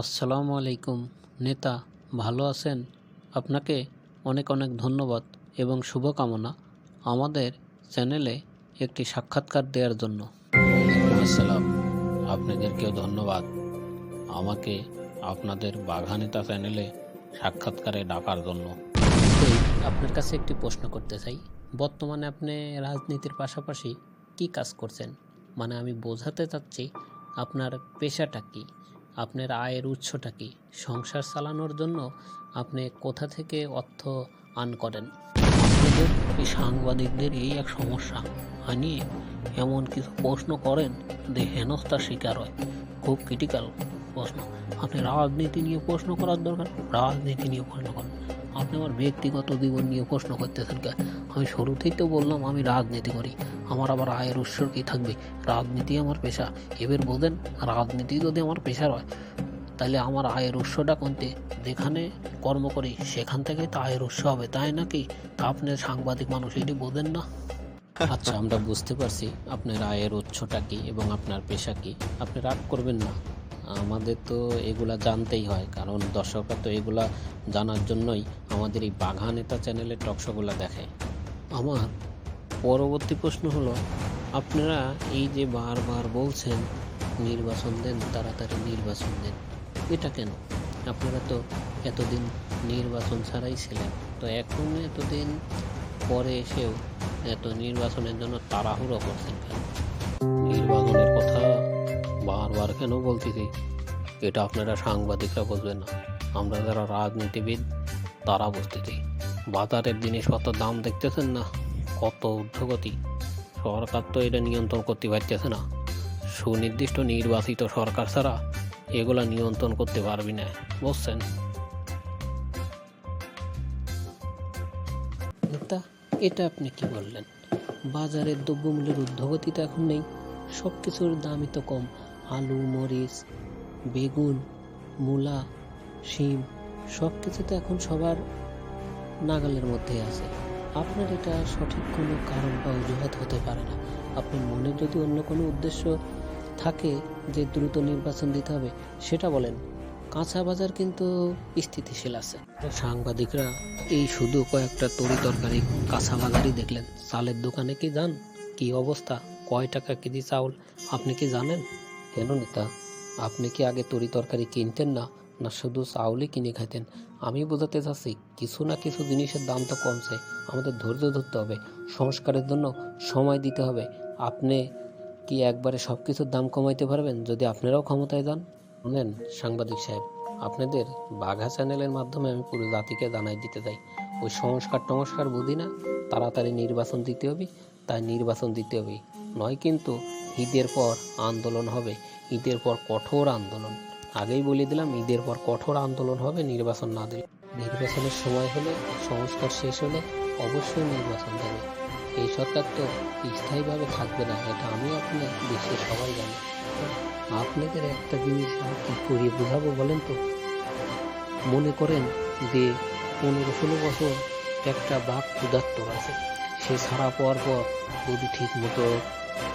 আসসালামু আলাইকুম। নেতা, ভালো আছেন? আপনাকে অনেক অনেক ধন্যবাদ এবং শুভকামনা আমাদের চ্যানেলে একটি সাক্ষাৎকার দেওয়ার জন্য। আসসালাম। আপনাদেরকেও ধন্যবাদ। আমাকে আপনাদের বাঘানেতা চ্যানেলে সাক্ষাৎকারে ডাকার জন্য। আপনার কাছে একটি প্রশ্ন করতে চাই। বর্তমানে আপনি রাজনীতির পাশাপাশি কি কাজ করছেন? মানে আমি বোঝাতে চাচ্ছি, আপনার পেশাটা কি? আপনার আয়ের উৎসটা কি? সংসার চালানোর জন্য আপনি কোথা থেকে অর্থ আন করেন? এই সাংবাদিকদের এই এক সমস্যা। আনিয়ে এমন কিছু প্রশ্ন করেন যে হেনস্থার শিকার হয়। খুব ক্রিটিক্যাল প্রশ্ন। আপনি রাজনীতি নিয়ে প্রশ্ন করার দরকার? রাজনীতি নিয়ে প্রশ্ন করেন। আপনি আমার ব্যক্তিগত জীবন নিয়ে প্রশ্ন করতেছেন কে? আমি শুরুতেই তো বললাম, আমি রাজনীতি করি। আমার আবার আয়ের উৎস কি থাকবে? রাজনীতি আমার পেশা। এবার বোঝেন, রাজনীতি যদি আমার পেশার হয়, তাহলে আমার আয়ের উৎসটা কোনতে যেখানে কর্ম করি, সেখান থেকে তো আয়ের উৎস হবে, তাই নাকি? তা আপনি সাংবাদিক মানুষ, এটি বোঝেন না? আচ্ছা আমরা বুঝতে পারছি আপনার আয়ের উৎসটা কি এবং আপনার পেশা কি। আপনি রাগ করবেন না। আমাদের তো এগুলা জানতেই হয়, কারণ দর্শকরা তো এগুলা জানার জন্যই আমাদের এই বাঘা নেতা চ্যানেলের টকশোগুলো দেখে। আমার পরবর্তী প্রশ্ন হলো, আপনারা এই যে বারবার বলছেন, নির্বাচন দেন, তাড়াতাড়ি নির্বাচন দেন, এটা কেন? আপনারা তো এতদিন নির্বাচন ছাড়াই ছিলেন, তো এখন এতদিন পরে এসেও এত নির্বাচনের জন্য তাড়াহুড়ো করছেন কেন? নির্বাচনের বারবার কেন বলতেছি এটা আপনারা সাংবাদিকরা বুঝবেন না। আমরা যারা রাজনীতিবিদ, তারা বুঝতেছি বাজারের জিনিসপত্র দাম দেখতেছেন না? কত ঊর্ধ্বগতি? সরকার তো এটা নিয়ন্ত্রণ করতে পারতেছে না। সুনির্দিষ্ট নির্বাচিত সরকার ছাড়া এগুলা নিয়ন্ত্রণ করতে পারবি না, বুঝছেন? এটা আপনি কি বললেন? বাজারের দ্রব্যমূল্যের ঊর্ধ্বগতি তো এখন নেই সব কিছুর দামই তো কম। আলু, মরিচ, বেগুন, মূলা, শিম সব কিছু তো এখন সবার নাগালের মধ্যে আছে। আপনার এটা সঠিক কোনো কারণ বা অজুহাত হতে পারে না। আপনার মনে যদি অন্য কোনো উদ্দেশ্য থাকে যে দ্রুত নির্বাচন দিতে হবে, সেটা বলেন। কাঁচা বাজার কিন্তু স্থিতিশীল আছে। সাংবাদিকরা এই শুধু কয়েকটা তরি তরকারি কাঁচা বাজারই দেখলেন। চালের দোকানে কি যান? কি অবস্থা? কয় টাকা কেজি চাউল? আপনি কি জানেন? কেন নেতা? আপনি কি আগে তরি তরকারি কিনতেন না? না শুধু চাউলই কিনে খাইতেন? আমি বোঝাতে চাচ্ছি, কিছু না কিছু জিনিসের দাম তো কমছে। আমাদের ধৈর্য ধরতে হবে, সংস্কারের জন্য সময় দিতে হবে। আপনি কি একবারে সব কিছুর দাম কমাইতে পারবেন যদি আপনারাও ক্ষমতায় যান? শুনেন, সাংবাদিক সাহেব, আপনাদের বাঘা চ্যানেলের মাধ্যমে আমি পুরো জাতিকে জানাই দিতে চাই। ওই সংস্কার টংস্কার বুঝি না? তাড়াতাড়ি নির্বাচন দিতে হবে, তাই নির্বাচন দিতে হবে। নয় কিন্তু ঈদের পর আন্দোলন হবে। ঈদের পর কঠোর আন্দোলন। আগেই বলে দিলাম, ঈদের পর কঠোর আন্দোলন হবে, নির্বাচন না দিলে। নির্বাচনের সময় হলে, সংস্কার শেষ হলে অবশ্যই নির্বাচন দেবে। এই সরকার তো স্থায়ীভাবে থাকবে না, এটা আমি আপনি দেশের সবাই জানি। আপনাদের একটা জিনিস আমি কি করিয়ে বোঝাবো বলেন তো? মনে করেন যে পনেরো ষোলো বছর একটা বাঘ ক্ষুধার্ত আছে, সে ছাড়া পাওয়ার পর যদি ঠিক মতো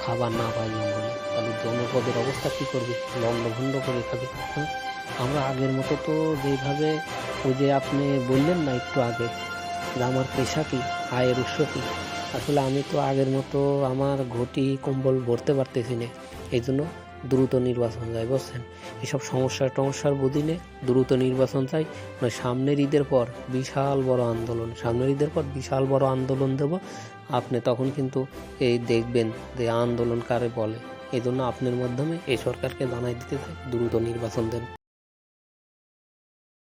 খাবার না পাই জঙ্গলে। তাহলে জনপদের অবস্থা কী করবে? লণ্ডভণ্ড করে খাবে। হ্যাঁ? আমরা আগের মতো তো যেভাবে ওই যে আপনি বললেন না একটু আগে, যে আমার পেশা কি? আয়ের উৎস কী? আসলে আমি তো আগের মতো আমার ঘটি কম্বল ভরতে পারতেছি না। এই জন্য দ্রুত নির্বাচন চাই বুঝছেন? এসব সমস্যা টমস্যার বুঝিনে দ্রুত নির্বাচন চাই নয়, সামনের ঈদের পর বিশাল বড় আন্দোলন। সামনের ঈদের পর বিশাল বড় আন্দোলন দেব। আপনি তখন কিন্তু এই দেখবেন যে আন্দোলন কারে বলে। এই জন্য আপনার মাধ্যমে এই সরকারকে জানাই দিতে চাই দ্রুত নির্বাচন দেন।